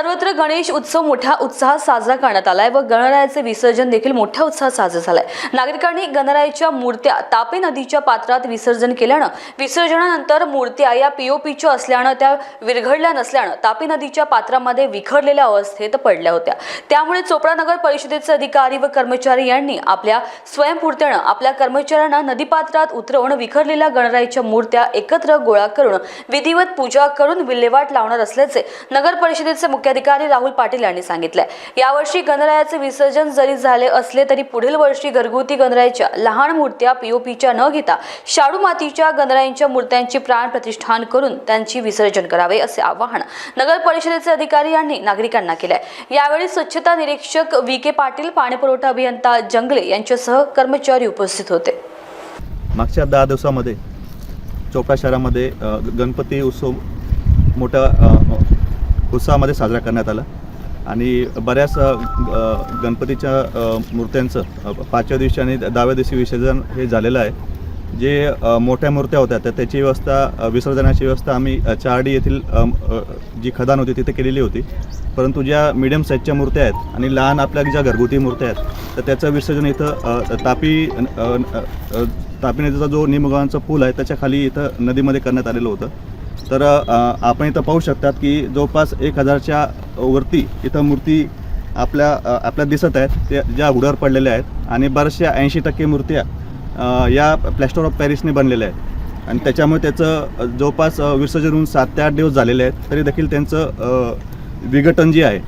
सर्वत्र गणेश उत्सव मोठ्या उत्साहात साजरा करण्यात आलाय व गणरायाचे विसर्जन देखील मोठ्या उत्साहात साजरं झालंय. नागरिकांनी गणरायाच्या मूर्त्या तापी नदीच्या पात्रात विसर्जन केल्यानं विसर्जनानंतर मूर्त्या या पीओपीच्या असल्यानं त्या विरघडल्या नसल्यानं तापी नदीच्या पात्रामध्ये विखरलेल्या अवस्थेत पडल्या होत्या. त्यामुळे चोपडा नगर परिषदेचे अधिकारी व कर्मचारी यांनी आपल्या स्वयंपूर्तेनं आपल्या कर्मचाऱ्यांना नदीपात्रात उतरवून विखरलेल्या गणरायाच्या मूर्त्या एकत्र गोळा करून विधिवत पूजा करून विल्हेवाट लावणार असल्याचे नगर परिषदेचे मुख्य अधिकारी राहुल पाटील यांनी सांगितलं यावर्षी गणरायाचे विसर्जन जरी झाले असले तरी पुढील वर्षी घरगुती गणरायाच्या लहान मूर्त्या पीओपीच्या न घेता शाडू मातीच्या गणरायांच्या मूर्त्यांची प्राण प्रतिष्ठान करून त्यांची विसर्जन करावे असे आवाहन नगर परिषदेचे अधिकारी यांनी नागरिकांना केलंय. यावेळी स्वच्छता निरीक्षक व्ही के पाटील पाणीपुरवठा अभियंता जंगले यांच्यासह कर्मचारी उपस्थित होते. मागच्या दहा दिवसामध्ये चोपडा शहरामध्ये गणपती उत्सव मोठ्या उत्साहामध्ये साजरा करण्यात आला. आणि बऱ्याच गणपतीच्या मूर्त्यांचं पाचव्या दिवशी आणि दहाव्या दिवशी विसर्जन हे झालेलं आहे. जे मोठ्या मूर्त्या होत्या तर त्याची व्यवस्था विसर्जनाची व्यवस्था आम्ही चारडी येथील जी खदान होती तिथे केलेली होती. परंतु ज्या मीडियम साईजच्या मूर्त्या आहेत आणि लहान आपल्या ज्या घरगुती मूर्त्या आहेत तर त्याचं विसर्जन इथं तापी तापी नदीचा जो निमगावांचा पूल आहे त्याच्याखाली इथं नदीमध्ये करण्यात आलेलं होतं. तर आपण इथं पाहू शकतात की जवळपास एक हजारच्या वरती इथं मूर्ती आपल्या आपल्या दिसत आहेत. त्या ज्या उघड्यावर पडलेल्या आहेत आणि बऱ्याचशा ऐंशी टक्के मूर्त्या या प्लॅस्टर ऑफ पॅरिसने बनलेल्या आहेत. आणि त्याच्यामुळे त्याचं जवळपास विसर्जन होऊन सात ते आठ दिवस झालेले आहेत. तरी देखील त्यांचं विघटन जे आहे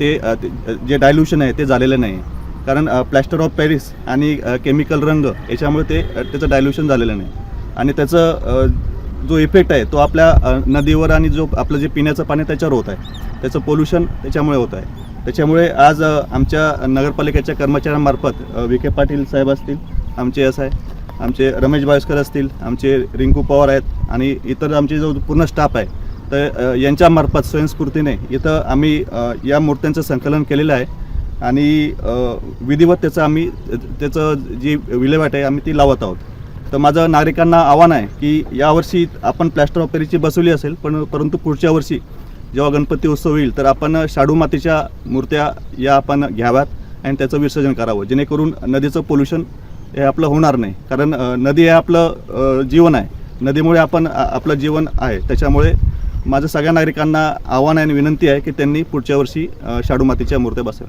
ते ते- जे डायल्युशन आहे ते झालेलं नाही. कारण प्लॅस्टर ऑफ पॅरिस आणि केमिकल रंग याच्यामुळे ते त्याचं डायल्युशन झालेलं नाही. आणि त्याचं जो इफेक्ट आहे तो आपल्या नदीवर आणि जो आपलं जे पिण्याचं पाणी त्याच्यावर होत आहे. त्याचं पोल्युशन त्याच्यामुळे होत आहे. त्याच्यामुळे आज आमच्या नगरपालिकेच्या कर्मचाऱ्यांमार्फत विखे पाटील साहेब असतील आमचे एस आहे आमचे रमेश बायस्कर असतील आमचे रिंकू पवार आहेत आणि इतर आमचे जो पूर्ण स्टाफ आहे तर यांच्यामार्फत स्वयंस्फूर्तीने इथं आम्ही या मूर्त्यांचं संकलन केलेलं आहे. आणि विधिवत त्याचं आम्ही त्याचं जी विल्हेवाट आहे आम्ही ती लावत आहोत. तर माझं नागरिकांना आव्हान आहे की यावर्षी आपण प्लॅस्टर ऑफ पॅरिसची बसवली असेल पण परंतु पुढच्या वर्षी जेव्हा गणपती उत्सव होईल तर आपण शाडू मातीच्या मूर्त्या या आपण घ्याव्यात आणि त्याचं विसर्जन करावं. जेणेकरून नदीचं पोल्युशन हे आपलं होणार नाही. कारण नदी हे आपलं जीवन आहे. नदीमुळे आपण आपलं जीवन आहे. त्याच्यामुळे माझं सगळ्या नागरिकांना आव्हान आहे आणि विनंती आहे की त्यांनी पुढच्या वर्षी शाडू मातीच्या मूर्त्या बसव्या